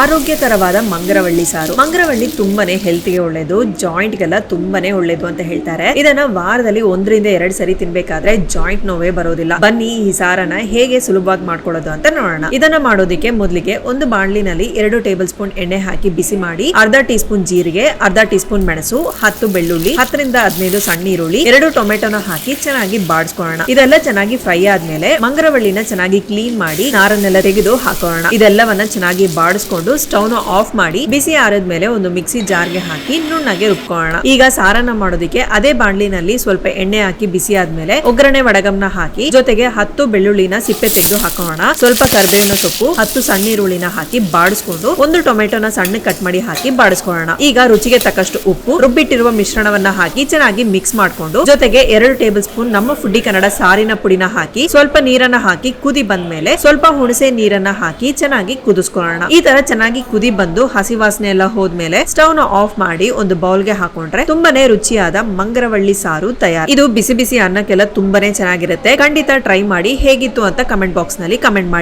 ಆರೋಗ್ಯಕರವಾದ ಮಂಗರವಳ್ಳಿ ಸಾರು. ಮಂಗರವಳ್ಳಿ ತುಂಬಾನೇ ಹೆಲ್ತ್ಗೆ ಒಳ್ಳೇದು ಜಾಯಿಂಟ್ ಗೆಲ್ಲ ತುಂಬಾನೇ ಒಳ್ಳೇದು ಅಂತ ಹೇಳ್ತಾರೆ. ಇದನ್ನ ವಾರದಲ್ಲಿ ಒಂದರಿಂದ ಎರಡ್ ಸರಿ ತಿನ್ಬೇಕಾದ್ರೆ ಜಾಯಿಂಟ್ ನೋವೇ ಬರೋದಿಲ್ಲ. ಬನ್ನಿ ಈ ಸಾರನ ಹೇಗೆ ಸುಲಭವಾಗಿ ಮಾಡ್ಕೊಳ್ಳೋದು ಅಂತ ನೋಡೋಣ. ಇದನ್ನ ಮಾಡೋದಕ್ಕೆ ಮೊದಲಿಗೆ ಒಂದು ಬಾಣ್ಲಿನಲ್ಲಿ ಎರಡು ಟೇಬಲ್ ಸ್ಪೂನ್ ಎಣ್ಣೆ ಹಾಕಿ ಬಿಸಿ ಮಾಡಿ, ಅರ್ಧ ಟೀ ಸ್ಪೂನ್ ಜೀರಿಗೆ, ಅರ್ಧ ಟೀ ಸ್ಪೂನ್ ಮೆಣಸು, ಹತ್ತು ಬೆಳ್ಳುಳ್ಳಿ, ಹತ್ತರಿಂದ ಹದಿನೈದು ಸಣ್ಣ ಈರುಳ್ಳಿ, ಎರಡು ಟೊಮೆಟೊನ ಹಾಕಿ ಚೆನ್ನಾಗಿ ಬಾಡಿಸ್ಕೊಳ್ಳೋಣ. ಇದೆಲ್ಲ ಚೆನ್ನಾಗಿ ಫ್ರೈ ಆದ್ಮೇಲೆ ಮಂಗರವಳ್ಳಿನ ಚೆನ್ನಾಗಿ ಕ್ಲೀನ್ ಮಾಡಿ, ನಾರನ್ನೆಲ್ಲ ತೆಗೆದು ಹಾಕೋಣ. ಇದೆಲ್ಲವನ್ನ ಚೆನ್ನಾಗಿ ಬಾಡಿಸ್ಕೊಂಡು ಸ್ಟವ್ನ ಆಫ್ ಮಾಡಿ ಬಿಸಿ ಆರಿದ್ಮೇಲೆ ಒಂದು ಮಿಕ್ಸಿ ಜಾರ್ಗೆ ಹಾಕಿ ನುಣ್ಣಗೆ ರುಬ್ಕೊಳ್ಳೋಣ. ಈಗ ಸಾರನ್ನ ಮಾಡೋದಿಕ್ಕೆ ಅದೇ ಬಾಣ್ಲಿನಲ್ಲಿ ಸ್ವಲ್ಪ ಎಣ್ಣೆ ಹಾಕಿ ಬಿಸಿ ಆದ್ಮೇಲೆ ಒಗ್ಗರಣೆ ವಡಗಮ್ನ ಹಾಕಿ, ಜೊತೆಗೆ ಹತ್ತು ಬೆಳ್ಳುಳ್ಳಿನ ಸಿಪ್ಪೆ ತೆಗೆದು ಹಾಕೋಣ. ಸ್ವಲ್ಪ ಕರ್ಬೇವಿನ ಸೊಪ್ಪು, ಹತ್ತು ಸಣ್ಣ ಈರುಳ್ಳಿನ ಹಾಕಿ ಬಾಡಿಸ್ಕೊಂಡು ಒಂದು ಟೊಮೆಟೊನ ಸಣ್ಣ ಕಟ್ ಮಾಡಿ ಹಾಕಿ ಬಾಡಿಸ್ಕೊಳ್ಳೋಣ. ಈಗ ರುಚಿಗೆ ತಕ್ಕಷ್ಟು ಉಪ್ಪು, ರುಬ್ಬಿಟ್ಟಿರುವ ಮಿಶ್ರಣವನ್ನ ಹಾಕಿ ಚೆನ್ನಾಗಿ ಮಿಕ್ಸ್ ಮಾಡ್ಕೊಂಡು, ಜೊತೆಗೆ ಎರಡು ಟೇಬಲ್ ಸ್ಪೂನ್ ನಮ್ಮ ಫುಡ್ಡಿ ಕನ್ನಡ ಸಾರಿನ ಪುಡಿನ ಹಾಕಿ, ಸ್ವಲ್ಪ ನೀರನ್ನ ಹಾಕಿ ಕುದಿ ಬಂದ್ಮೇಲೆ ಸ್ವಲ್ಪ ಹುಣಸೆ ನೀರನ್ನ ಹಾಕಿ ಚೆನ್ನಾಗಿ ಕುದಿಸ್ಕೊಳ್ಳೋಣ. ಈ ತರ ಚೆನ್ನಾಗಿ ಕುದಿ ಬಂದು ಹಸಿ ವಾಸನೆ ಎಲ್ಲ ಹೋದ್ಮೇಲೆ ಸ್ಟವ್ನ ಆಫ್ ಮಾಡಿ ಒಂದು ಬೌಲ್ಗೆ ಹಾಕೊಂಡ್ರೆ ತುಂಬಾನೇ ರುಚಿಯಾದ ಮಂಗರವಳ್ಳಿ ಸಾರು ತಯಾರು ಇದು ಬಿಸಿ ಬಿಸಿ ಅನ್ನಕ್ಕೆಲ್ಲ ತುಂಬಾನೇ ಚೆನ್ನಾಗಿರುತ್ತೆ. ಖಂಡಿತ ಟ್ರೈ ಮಾಡಿ ಹೇಗಿತ್ತು ಅಂತ ಕಮೆಂಟ್ ಬಾಕ್ಸ್ನಲ್ಲಿ ಕಮೆಂಟ್ ಮಾಡಿ.